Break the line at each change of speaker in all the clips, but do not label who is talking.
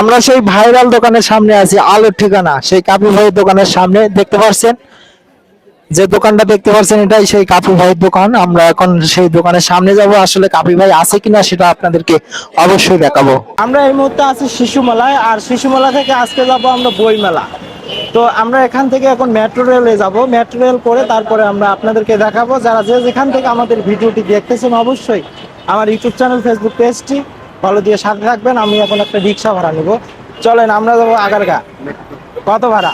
আমরা সেই ভাইরাল দোকানের সামনে আছি, আলোর ঠিকানা, সেই কাপি ভাইয়ের দোকানের সামনে, দেখতে পাচ্ছেন যে দোকানটা দেখতে পাচ্ছেন এটাই সেই কাপি ভাইয়ের দোকান। আমরা এখন সেই দোকানের সামনে যাব, আসলে কাপি ভাই আছে কিনা সেটা আপনাদেরকে অবশ্যই দেখাবো। আমরা এই মুহূর্তে আছি শিশু মেলায় আর শিশু মেলা থেকে আজকে যাব আমরা বই মেলা তো আমরা এখান থেকে এখন মেট্রো রেলে যাব। মেট্রো রেল করে তারপরে আমরা আপনাদেরকে দেখাবো। যারা যে যেখান থেকে আমাদের ভিডিওটি দেখতেছেন, অবশ্যই আমার ইউটিউব চ্যানেল ফেসবুক পেজটি ফলো দিয়ে সাথে থাকবেন আমি এখন একটা রিক্সা ভাড়া নেব। চলেন, আমরা যাব আগারগা। কত ভাড়া?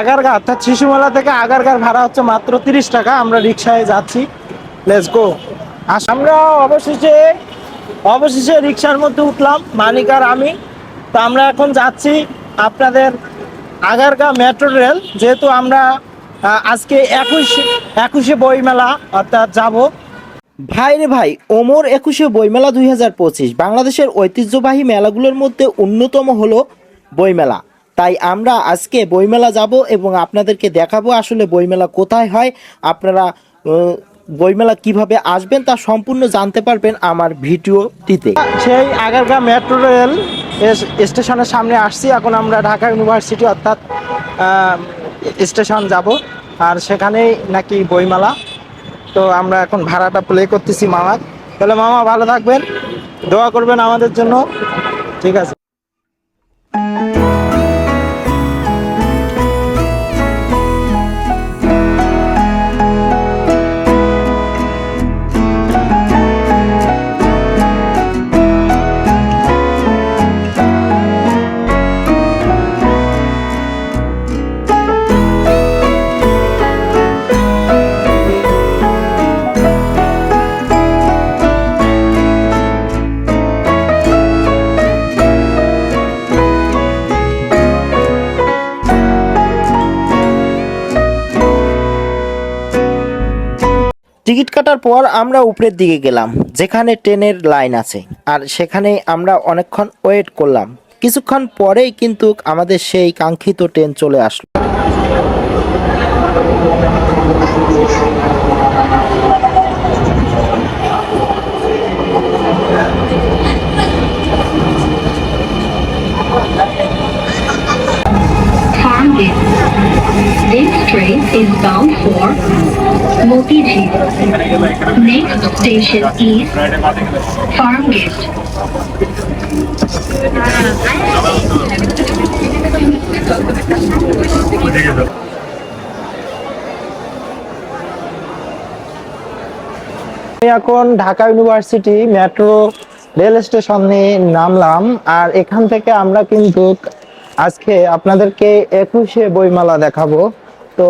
আগারগা, অর্থাৎ শিশুমেলা থেকে আগারগার ভাড়া হচ্ছে মাত্র তিরিশ টাকা। আমরা রিক্সায় যাচ্ছি। লেটস গো আমরা অবশেষে অবশেষে রিক্সার মধ্যে উঠলাম, মানিক আর আমি। তো আমরা এখন যাচ্ছি আপনাদের আগারগা মেট্রো রেল। যেহেতু আমরা আজকে একুশ, একুশে বইমেলা, অর্থাৎ যাব। ভাই রে ভাই, ওমর একুশে বইমেলা দুই হাজার পঁচিশ, বাংলাদেশের ঐতিহ্যবাহী মেলাগুলোর মধ্যে অন্যতম হলো বইমেলা। তাই আমরা আজকে বইমেলা যাব এবং আপনাদেরকে দেখাবো আসলে বইমেলা কোথায় হয়। আপনারা বইমেলা কীভাবে আসবেন তা সম্পূর্ণ জানতে পারবেন আমার ভিডিওটিতে। সেই আগারগা মেট্রো রেল স্টেশনের সামনে আসছি। এখন আমরা ঢাকা ইউনিভার্সিটি অর্থাৎ স্টেশন যাব। আর সেখানেই নাকি বইমেলা। তো আমরা এখন ভাড়াটা প্লে করতেছি মামার। তাহলে মামা ভালো থাকবেন, দোয়া করবেন আমাদের জন্য। ঠিক আছে। টিকিট কাটার পর আমরা উপরের দিকে গেলাম, যেখানে ট্রেনের লাইন আছে। আর সেখানে আমরা অনেকক্ষণ ওয়েট করলাম। কিছুক্ষণ পরেই কিন্তু আমাদের সেই কাঙ্ক্ষিত ট্রেন চলে আসলো।
Next station is Farmgate.
আমি এখন ঢাকা ইউনিভার্সিটি মেট্রো রেল স্টেশনে নামলাম, আর এখান থেকে আমরা কিন্তু আজকে আপনাদেরকে একুশে বইমেলা দেখাবো তো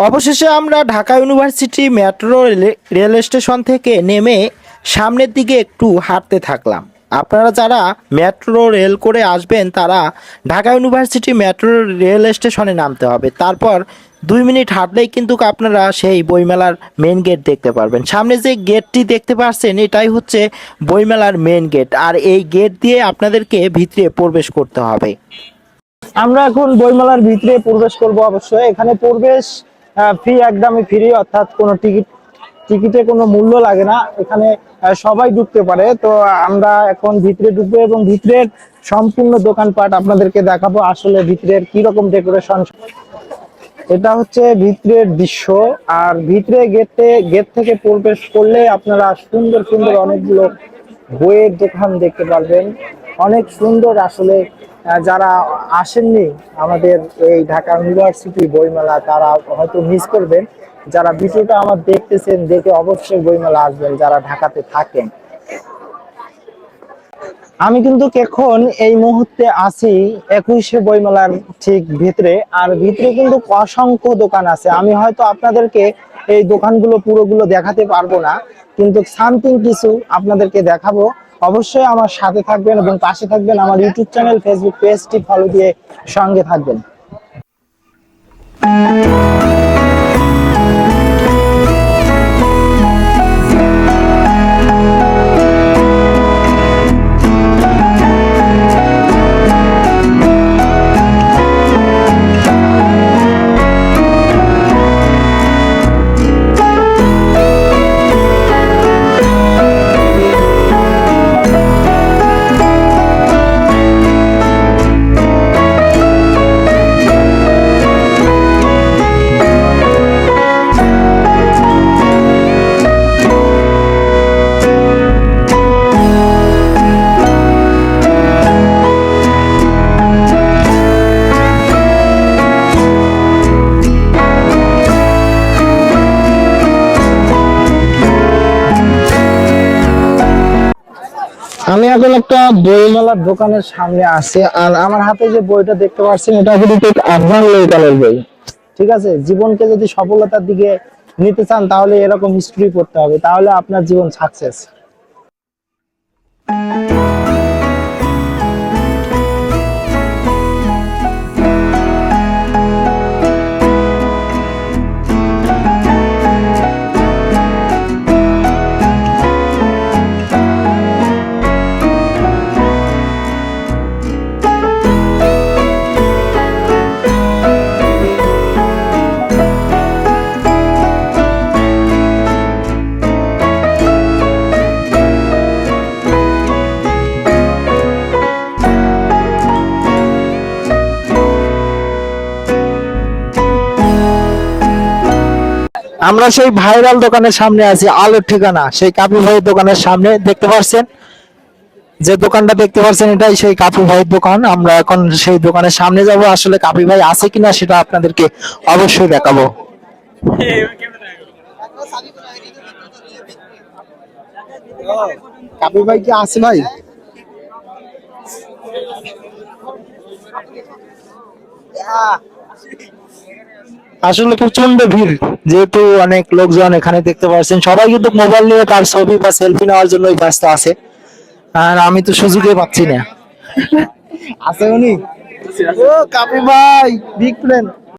অবশেষে আমরা ঢাকা ইউনিভার্সিটি মেট্রো রেলে- স্টেশন থেকে নেমে সামনের দিকে একটু হাঁটতে থাকলাম। আপনারা যারা মেট্রো রেল করে আসবেন, তারা ঢাকা ইউনিভার্সিটি মেট্রো রেল স্টেশনে নামতে হবে। তারপর দুই মিনিট হাঁটলেই কিন্তু আপনারা সেই বইমেলার মেন গেট দেখতে পারবেন। সামনে যে গেটটি দেখতে পাচ্ছেন এটাই হচ্ছে বইমেলার মেন গেট। আর এই গেট দিয়ে আপনাদেরকে ভিতরে প্রবেশ করতে হবে। আমরা এখন বইমেলার ভিতরে প্রবেশ করব অবশ্যই। এখানে প্রবেশ ফি একদমই ফ্রি অর্থাৎ কোনো টিকিট টিকিটে কোনো মূল্য লাগে না। এখানে সবাই ঢুকতে পারে। তো আমরা এখন ভিতরে ঢুকবো এবং ভিতরের সম্পূর্ণ দোকানপাট আপনাদেরকে দেখাবো আসলে ভিতরের কি রকম ডেকোরেশন এটা হচ্ছে ভিতরের দৃশ্য। আর ভিতরে গেটে, গেট থেকে প্রবেশ করলে আপনারা সুন্দর সুন্দর অনেকগুলো বইয়ের দোকান দেখতে পারবেন। অনেক সুন্দর আসলে যারা আসেননি আমাদের এই ঢাকা ইউনিভার্সিটি বইমেলা, তারা হয়তো মিস করবেন। যারা ভিডিওটা আমার দেখতেছেন, দেখে অবশ্যই বইমেলা আসবেন যারা ঢাকাতে থাকেন। আমি কিন্তু এখন এই মুহূর্তে আছি একুশে বইমেলার ঠিক ভিতরে, আর ভিতরে কিন্তু অসংখ্য দোকান আছে। আমি হয়তো আপনাদেরকে এই দোকানগুলো পুরোগুলো দেখাতে পারব না, কিন্তু সামথিং কিছু আপনাদেরকে দেখাবো। অবশ্যই আমার সাথে থাকবেন এবং পাশে থাকবেন আমার ইউটিউব চ্যানেল ফেসবুক পেজটি ফলো দিয়ে সঙ্গে থাকবেন।
এখন একটা বইমেলার দোকানের সামনে আছি, আর আমার হাতে যে বইটা দেখতে পাচ্ছেন, এটা কিন্তু আফগান লেখালের বই। ঠিক আছে? জীবনকে যদি সফলতার দিকে নিতে চান, তাহলে এরকম হিস্ট্রি পড়তে হবে, তাহলে আপনার জীবন সাকসেস আমরা সেই ভাইরাল দোকানের সামনে আছি আলোর ঠিকানা। সেই কাপি ভাইয়ের দোকানের সামনে দেখতে পাচ্ছেন যে দোকানটা দেখতে পাচ্ছেন এটাই সেই কাপি ভাইয়ের দোকান। আমরা এখন সেই দোকানের সামনে যাব। আসলে কাপি ভাই আছে কিনা সেটা আপনাদেরকে অবশ্যই দেখাবো। কাপি ভাই কি আছে ভাই? আসলে প্রচণ্ড ভিড়। যেহেতু অনেক লোকজন এখানে দেখতে পাচ্ছেন, সবাই কিন্তু মোবাইল নিয়ে তার ছবি বা সেলফি নেওয়ার জন্যই ব্যস্ত আছে। আর আমি তো সুযোগই পাচ্ছি না। আছে উনি? ও কাপি ভাই বিগ ফ্রেন্ড